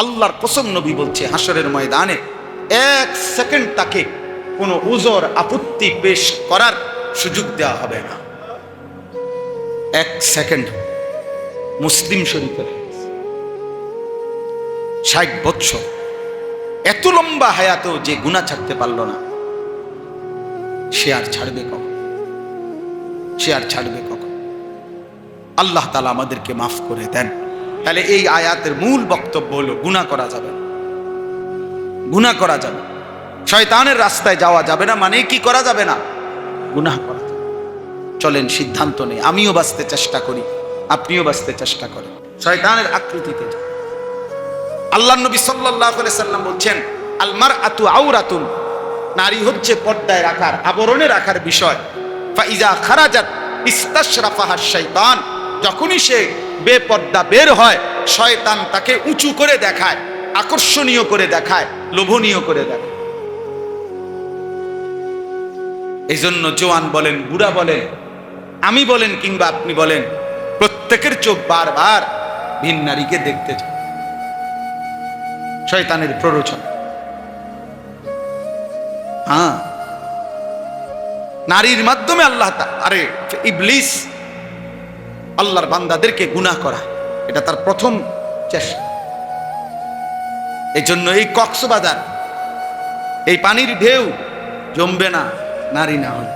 আল্লাহর কসম নবী বলছে হাসরের ময়দানে এক সেকেন্ড তাকে কোনো উজর আপত্তি পেশ করার সুযোগ দেওয়া হবে না। এক সেকেন্ড মুসলিম শরীফের ষাট বৎসর। এত লম্বা হায়াতেও যে গুণা ছাড়তে পারল না, সে আর ছাড়বে কখন? সে আর ছাড়বে কখন? আল্লাহ তালা আমাদেরকে মাফ করে দেন। তাহলে এই আয়াতের মূল বক্তব্য হলো গুণা করা যাবে গুণা করা যাবে শয়তানের রাস্তায় যাওয়া যাবে না মানে কি করা যাবে না? গুনাহ করা যাবে চলেন, সিদ্ধান্ত নেই। আমিও বাঁচতে চেষ্টা করি, আপনিও বাঁচতে চেষ্টা করেন। শয়তানের আকৃতিতে আল্লাহ নবী সাল্লাম বলছেন আলমার আতু আউরাতুন নারী হচ্ছে পর্দায় রাখার আবরণে রাখার বিষয়। ফাইজা খারাজাত শয়তান যখনই সে বেপর্দা বের হয়, শয়তান তাকে উঁচু করে দেখায়, আকর্ষণীয় করে দেখায়, লোভনীয় করে দেখায়। এই জন্য জোয়ান বলেন, বুড়া বলেন, আমি বলেন কিংবা আপনি বলেন, প্রত্যেকের চোখ বারবার ভিন নারীকে দেখতে চায়। শয়তানের প্ররোচন। হ্যাঁ। নারীর মাধ্যমে আল্লাহ আরে, ইবলিস আল্লাহর বান্দাদেরকে গুনাহ করা। এটা তার প্রথম চেষ্টা। এই জন্য এই কক্সবাজার, এই পানির ঢেউ জমবে না, নারী না হয়।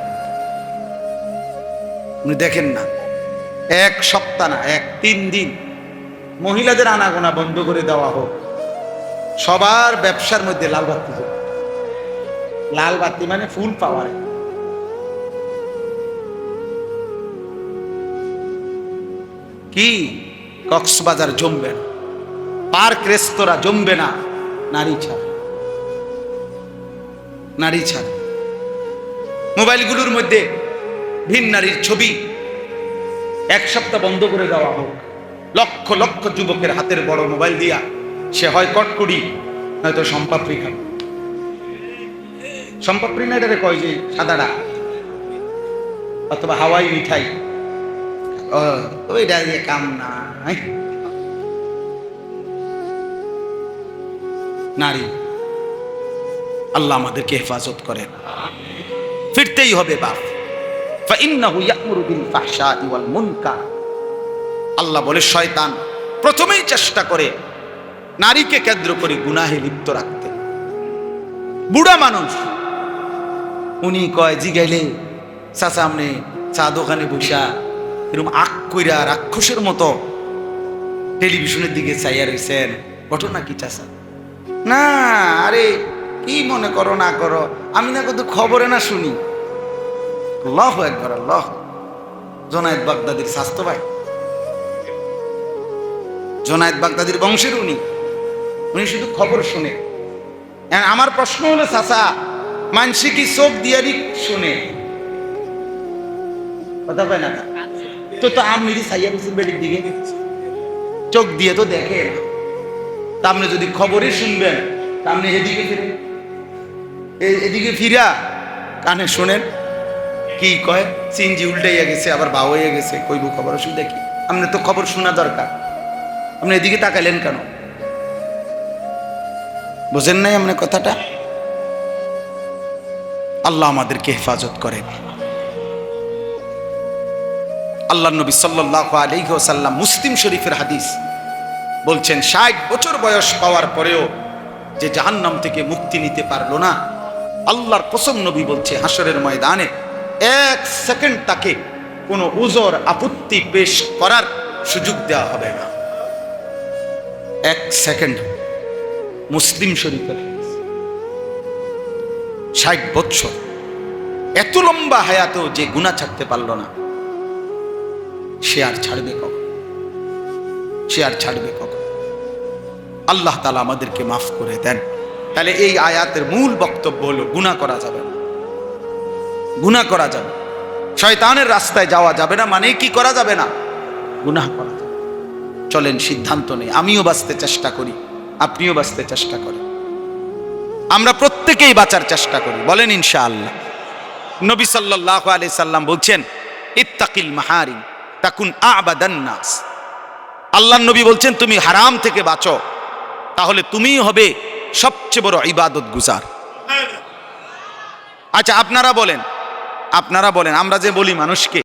উনি দেখেন না, এক সপ্তাহ না, এক, তিন দিন মহিলাদের আনাগোনা বন্ধ করে দেওয়া হোক। সবার ব্যবসার মধ্যে লাল বাতি জ্বলবে। লাল বাতি মানে ফুল পাওয়ার। কি? কক্সবাজার জমবে না। পার্ক, রেস্তোরাঁ জমবে না। নারী ছাড়া। নারী ছাড়া। মোবাইলগুলোর মধ্যে ভিন নারীর ছবি এক সপ্তাহ বন্ধ করে দেওয়া হোক। লক্ষ লক্ষ যুবকের হাতের বড় মোবাইল দিয়া সে হয় কটকুড়ি নয়তো সম্পাপ্রি খাবে। সম্পাপ্রি না এটারে কয় যে সাদাটা অথবা হাওয়াই মিঠাই। ওইটা যে কাম নাই নারী আল্লাহ আমাদেরকে হেফাজত করেন। ফিরতেই হবে বাপ। আল্লাহ বলে, শয়তান, প্রথমেই চেষ্টা করে নারীকে কেন্দ্র করে গুনাহে লিপ্ত রাখতে। বুড়া মানুষ, উনি কয়, জিগাইলে, চাচা আমনে চা দোকানে বসা এরকম কইরা রাক্ষসের মতো টেলিভিশনের দিকে চাইয়া রয়েছেন ঘটনা কি চাচা? না, আরে কি মনে করো, না করো, আমি না কত খবরে না শুনি। আল্লাহ একবার আল্লাহ। জোনায়েদ বাগদাদির স্বাস্থ্য ভাই। জোনায়েদ বাগদাদির বংশের উনি। উনি শুধু খবর শুনে। আমার প্রশ্ন হলো, চাচা মানসি কি চোখ দিয়ারি শুনে। কথা কয় না তা? তো যদি সাইয়া বসেন বেডির দিকে। চোখ দিয়ে তো দেখে না। তা আপনি যদি খবরই শুনবেন তা আপনি এদিকে ফিরে। এদিকে ফিরা, কানে শোনেন। কি কয়? সিনজি উল্টাইয়া গেছে, আবার বাউ হয়ে গেছে। কইব খবর অসুবিধা কি আপনি তো খবর শোনা দরকার। আপনি এদিকে তাকাইলেন কেন? বুঝেন নাই আপনি কথাটা? আল্লাহ আমাদেরকে হেফাজত করেন। আল্লাহ নবী সাল্লাহ আলাইহি ওয়াসাল্লাম মুসলিম শরীফের হাদিস বলছেন, ষাট বছর বয়স পাওয়ার পরেও যে জাহান্নাম থেকে মুক্তি নিতে পারল না, আল্লাহর কসম নবী বলছে হাসরের ময়দানে এক সেকেন্ড তাকে কোনো উজর আপত্তি পেশ করার সুযোগ দেওয়া হবে না এক সেকেন্ড মুসলিম শরীফের। ষাট বৎসর এত লম্বা হায়াতেও যে গুণা ছাড়তে পারল না সে আর ছাড়বে কখন? সে আর ছাড়বে কখন? আল্লাহ তালা আমাদেরকে মাফ করে দেন। তাহলে এই আয়াতের মূল বক্তব্য হলো গুণা করা যাবে না। গুণা করা যাবে শয়তানের রাস্তায় যাওয়া যাবে না মানে কি করা যাবে না? গুনাহ করা যাবে চলেন, সিদ্ধান্ত নেই। আমিও বাঁচতে চেষ্টা করি, আপনিও বাঁচতে চেষ্টা করেন। আমরা প্রত্যেকেই বাঁচার চেষ্টা করি, বলেন ইনশাআল্লাহ। নবী সাল্লাল্লাহু আলাইহি সাল্লাম বলছেন, ইত্তাকিল মাহারিম। তাকুন আবাদান নাস। আল্লাহ নবী বলছেন, তুমি হারাম থেকে বাঁচো, তাহলে তুমিই হবে সবচেয়ে বড় ইবাদত গুজার। আচ্ছা আপনারা বলেন আপনারা বলেন, আমরা যে বলি মানুষকে